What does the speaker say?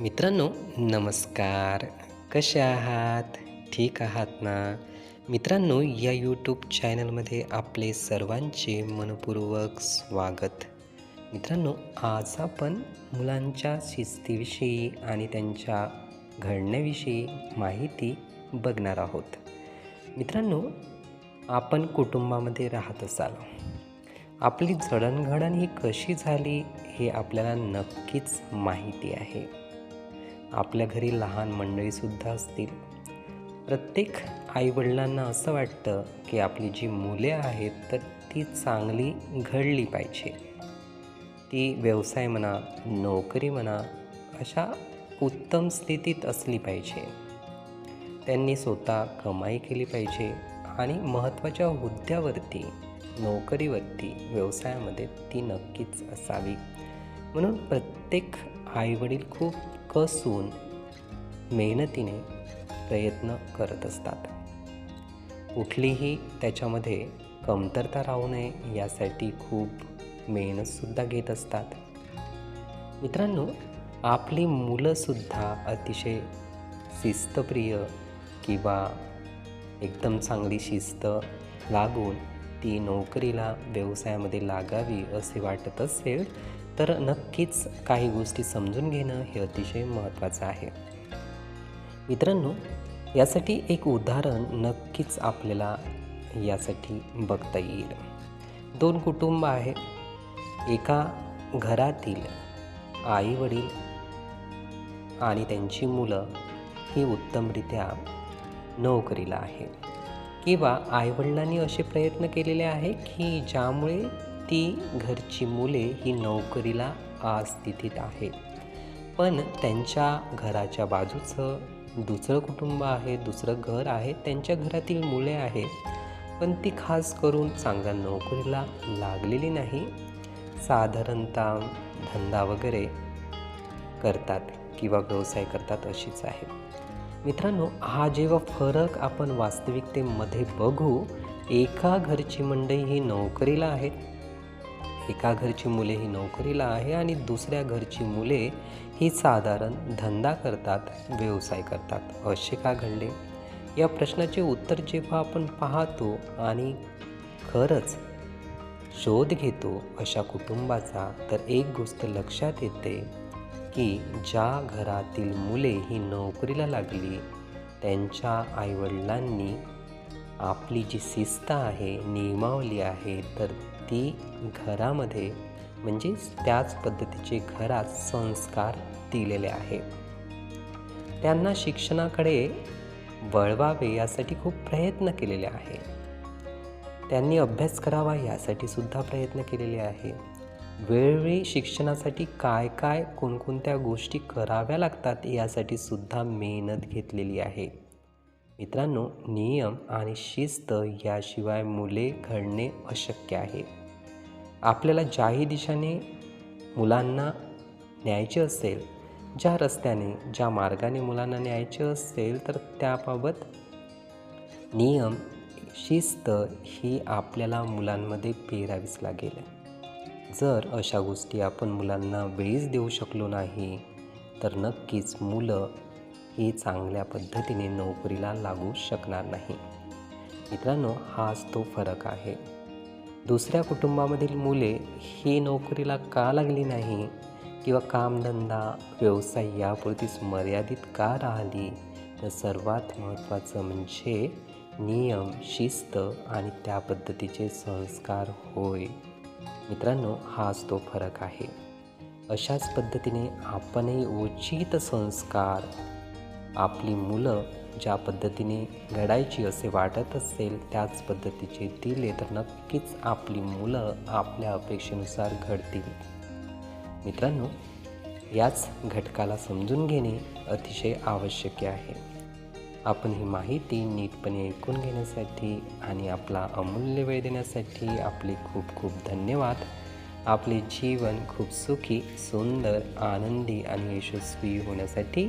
मित्रांनो नमस्कार. कसे आहात? ठीक आहात ना? मित्रांनो या यूट्यूब चॅनलमध्ये आपले सर्वांचे मनपूर्वक स्वागत. मित्रांनो आज आपण मुलांच्या शिस्तीविषयी आणि त्यांच्या घडण्याविषयी माहिती बघणार आहोत. मित्रांनो आपण कुटुंबामध्ये राहत असाल. आपली जडणघडण ही कशी झाली हे आपल्याला नक्कीच माहिती आहे. आपल्या घरी लहान मंडळीसुद्धा असतील. प्रत्येक आईवडिलांना असं वाटतं की आपली जी मुले आहेत तर ती चांगली घडली पाहिजे. ती व्यवसाय म्हणा नोकरी म्हणा अशा उत्तम स्थितीत असली पाहिजे. त्यांनी स्वतः कमाई केली पाहिजे आणि महत्त्वाच्या हुद्द्यावरती नोकरीवरती व्यवसायामध्ये ती नक्कीच असावी. म्हणून प्रत्येक आईवडील खूप कसून मेहनतीने प्रयत्न करत असतात. कुठलीही त्याच्यामध्ये कमतरता राहू नये यासाठी खूप मेहनतसुद्धा घेत असतात. मित्रांनो आपली मुलंसुद्धा अतिशय शिस्तप्रिय किंवा एकदम चांगली शिस्त लागून ती नोकरीला व्यवसायामध्ये लागावी असे वाटत असेल तर नक्कीच काही गोष्टी समजून घेणं हे अतिशय महत्त्वाचं आहे. मित्रांनो यासाठी एक उदाहरण नक्कीच आपल्याला यासाठी बघता येईल. दोन कुटुंब आहे एका घरातील आई वडील आणि त्यांची मुलं ही उत्तमरित्या नोकरीला आहे किंवा आईवडिलांनी असे प्रयत्न केलेले आहे की ज्यामुळे ती घरची मुले ही नोकरीला आज स्थितीत आहे. पण त्यांच्या घराच्या बाजूचं दुसरं कुटुंब आहे दुसरं घर आहे त्यांच्या घरातील मुले आहेत पण ती खास करून चांगल्या नोकरीला लागलेली नाही. साधारणतः धंदा वगैरे करतात किंवा व्यवसाय करतात अशीच आहे. मित्रांनो हा जेव्हा फरक आपण वास्तविकतेमध्ये बघू एका घरची मंडळी ही नोकरीला आहेत एका घरची मुले ही नोकरीला आहे आणि दुसऱ्या घरची मुले ही साधारण धंदा करतात व्यवसाय करतात. असे का घडले? या प्रश्नाचे उत्तर जेव्हा आपण पाहतो आणि खरंच शोध घेतो अशा कुटुंबाचा तर एक गोष्ट लक्षात येते की ज्या घरातील मुले ही नोकरीला लागली त्यांच्या आईवडिलांनी आपली जी शिस्त आहे नियमावली आहे तर ती घरामध्ये म्हणजेच त्याच पद्धतीचे घरात संस्कार दिलेले आहेत त्यांना शिक्षणाकडे वळवावे यासाठी खूप प्रयत्न केलेले आहे. त्यांनी अभ्यास करावा यासाठी सुद्धा प्रयत्न केलेले आहे. वेळोवेळी शिक्षणासाठी काय काय कोणकोणत्या गोष्टी कराव्या लागतात यासाठी सुद्धा मेहनत घेतलेली आहे. मित्रांनो नियम आणि शिस्त याशिवाय मुले घडणे अशक्य आहे. आपल्याला ज्याही दिशेने मुलांना न्यायचे असेल ज्या रस्त्याने ज्या मार्गाने मुलांना न्यायचे असेल तर त्याबाबत नियम शिस्त ही आपल्याला मुलांमध्ये पेरावीच लागेल. जर अशा गोष्टी आपण मुलांना वेळीच देऊ शकलो नाही तर नक्कीच मुलं ही चांगल्या पद्धतीने नोकरीला लागू शकणार नाही. मित्रांनो हाच तो फरक आहे. दुसऱ्या कुटुंबामधील मुले ही नोकरीला का लागली नाही? किंवा कामधंदा व्यवसाय यापुरतीच मर्यादित का राहिली? तर सर्वात महत्त्वाचं म्हणजे नियम शिस्त आणि त्या पद्धतीचे संस्कार होय. मित्रांनो हाच तो फरक आहे. अशाच पद्धतीने आपणही उचित संस्कार आपली मुलं ज्या पद्धतीने घडायची असे वाटत असेल त्याच पद्धतीचे दिले तर नक्कीच आपली मुलं आपल्या अपेक्षेनुसार घडतील. मित्रांनो याच घटकाला समजून घेणे अतिशय आवश्यक आहे. आपण ही माहिती नीटपणे ऐकून घेण्यासाठी आणि आपला अमूल्य वेळ देण्यासाठी आपले खूप खूप धन्यवाद. आपले जीवन खूप सुखी सुंदर आनंदी आणि यशस्वी होण्यासाठी